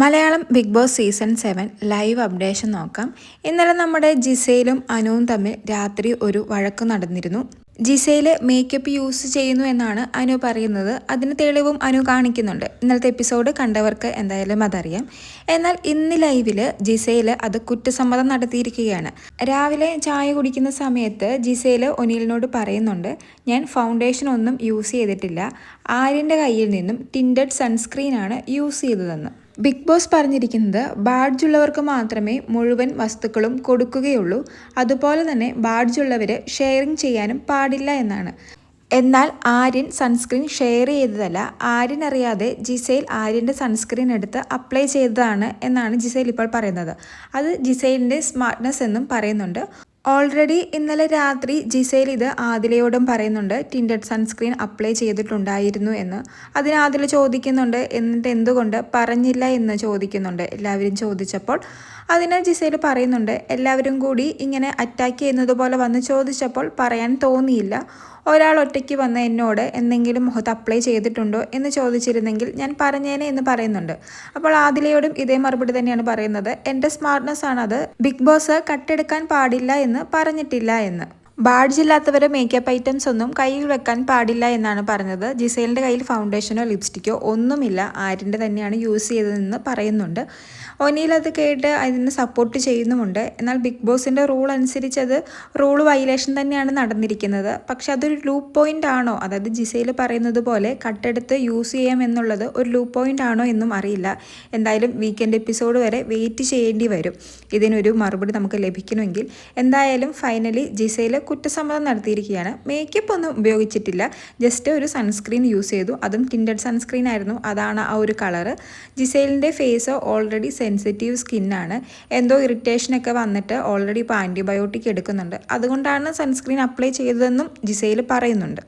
Malayalam Bigg Boss season seven live updation നോക്കാം. ഇന്നലെ നമ്മുടെ ജിസയിലും അനുവും തമ്മിൽ രാത്രി ഒരു വഴക്ക് നടന്നിരുന്നു. ജിസയിൽ മേക്കപ്പ് യൂസ് ചെയ്യുന്നു എന്നാണ് അനു പറയുന്നത്. അതിന് തെളിവും അനു കാണിക്കുന്നുണ്ട്. ഇന്നലത്തെ എപ്പിസോഡ് കണ്ടവർക്ക് എന്തായാലും അതറിയാം. എന്നാൽ ഇന്ന് ലൈവിൽ ജിസയിൽ അത് കുറ്റസമ്മതം നടത്തിയിരിക്കുകയാണ്. രാവിലെ ചായ കുടിക്കുന്ന സമയത്ത് ജിസയിൽ ഒനീലിനോട് പറയുന്നുണ്ട് ഞാൻ ഫൗണ്ടേഷൻ ഒന്നും യൂസ് ചെയ്തിട്ടില്ല. ആര്യന്റെ കയ്യിൽ നിന്നും ടിൻഡഡ് സൺസ്ക്രീനാണ് യൂസ് ചെയ്തതെന്ന്. ബിഗ് ബോസ് പറഞ്ഞിരിക്കുന്നത് ബാഡ്ജുള്ളവർക്ക് മാത്രമേ മുഴുവൻ വസ്തുക്കളും കൊടുക്കുകയുള്ളൂ. അതുപോലെ തന്നെ ബാഡ്ജുള്ളവർ ഷെയറിങ് ചെയ്യാനും പാടില്ല എന്നാണ്. എന്നാൽ ആര്യൻ സൺസ്ക്രീൻ ഷെയർ ചെയ്തതല്ല. ആര്യൻ അറിയാതെ ജിസൈൽ ആര്യന്റെ സൺസ്ക്രീൻ എടുത്ത് അപ്ലൈ ചെയ്തതാണ് എന്നാണ് ജിസൈൽ ഇപ്പോൾ പറയുന്നത്. അത് ജിസൈലിന്റെ സ്മാർട്ട്നെസ് എന്നും പറയുന്നുണ്ട്. ഓൾറെഡി ഇന്നലെ രാത്രി ജിസേൽ ഇത് ആദിലയോടും പറയുന്നുണ്ട് ടിൻഡഡ് സൺസ്ക്രീൻ അപ്ലൈ ചെയ്തിട്ടുണ്ടായിരുന്നു എന്ന്. അതിന് ആദില ചോദിക്കുന്നുണ്ട് എന്നിട്ട് എന്തുകൊണ്ട്? പറഞ്ഞില്ല എന്ന് ചോദിക്കുന്നുണ്ട് എല്ലാവരും ചോദിച്ചപ്പോൾ. അതിന് ജിസേൽ പറയുന്നുണ്ട് എല്ലാവരും കൂടി ഇങ്ങനെ അറ്റാക്ക് ചെയ്യുന്നതുപോലെ വന്ന് ചോദിച്ചപ്പോൾ പറയാൻ തോന്നിയില്ല. ഒരാൾ ഒറ്റയ്ക്ക് വന്ന് എന്നോട് എന്തെങ്കിലും മുഖത്ത് അപ്ലൈ ചെയ്തിട്ടുണ്ടോ എന്ന് ചോദിച്ചിരുന്നെങ്കിൽ ഞാൻ പറഞ്ഞേനെ എന്ന് പറയുന്നുണ്ട്. അപ്പോൾ ആദിലയോടും ഇതേ മറുപടി തന്നെയാണ് പറയുന്നത്. എന്റെ സ്മാർട്ട്നെസ് ആണത്. ബിഗ് ബോസ് കട്ടെടുക്കാൻ പാടില്ല എന്ന് പറഞ്ഞിട്ടില്ല എന്ന്. ബാഡ്ജ് ഇല്ലാത്തവരെ മേക്കപ്പ് ഐറ്റംസ് ഒന്നും കയ്യിൽ വെക്കാൻ പാടില്ല എന്നാണ് പറഞ്ഞത്. ജിസേലിന്റെ കയ്യിൽ ഫൗണ്ടേഷനോ ലിപ്സ്റ്റിക്കോ ഒന്നുമില്ല. ആരിന്റെ തന്നെയാണ് യൂസ് ചെയ്തതെന്ന് പറയുന്നുണ്ട്. ഒനിയിൽ അത് കേട്ട് അതിന് സപ്പോർട്ട് ചെയ്യുന്നുമുണ്ട്. എന്നാൽ ബിഗ് ബോസിന്റെ റൂൾ അനുസരിച്ച് അത് റൂൾ വയലേഷൻ തന്നെയാണ് നടന്നിരിക്കുന്നത്. പക്ഷെ അതൊരു ലൂപ്പ് പോയിന്റ് ആണോ? അതായത് ജിസയിൽ പറയുന്നത് പോലെ കട്ടെടുത്ത് യൂസ് ചെയ്യാം എന്നുള്ളത് ഒരു ലൂപ്പ് പോയിന്റ് ആണോ എന്നും അറിയില്ല. എന്തായാലും വീക്കെൻഡ് എപ്പിസോഡ് വരെ വെയിറ്റ് ചെയ്യേണ്ടി വരും. ഇതിനൊരു മറുപടി നമുക്ക് ലഭിക്കണമെങ്കിൽ. എന്തായാലും ഫൈനലി ജിസയിൽ കുറ്റസമ്മതം നടത്തിയിരിക്കുകയാണ്. മേക്കപ്പ് ഒന്നും ഉപയോഗിച്ചിട്ടില്ല. ജസ്റ്റ് ഒരു സൺസ്ക്രീൻ യൂസ് ചെയ്തു. അതും ടിൻഡഡ് സൺസ്ക്രീൻ ആയിരുന്നു. അതാണ് ആ ഒരു കളറ് ജിസൈലിന്റെ ഫേസ് ഓൾറെഡി സെൻസിറ്റീവ് സ്കിന്നാണ് എന്തോ ഇറിറ്റേഷനൊക്കെ വന്നിട്ട് ഓൾറെഡി ഇപ്പോൾ ആന്റിബയോട്ടിക് എടുക്കുന്നുണ്ട്. അതുകൊണ്ടാണ് സൺസ്ക്രീൻ അപ്ലൈ ചെയ്തതെന്നും ജിസൈൽ പറയുന്നുണ്ട്.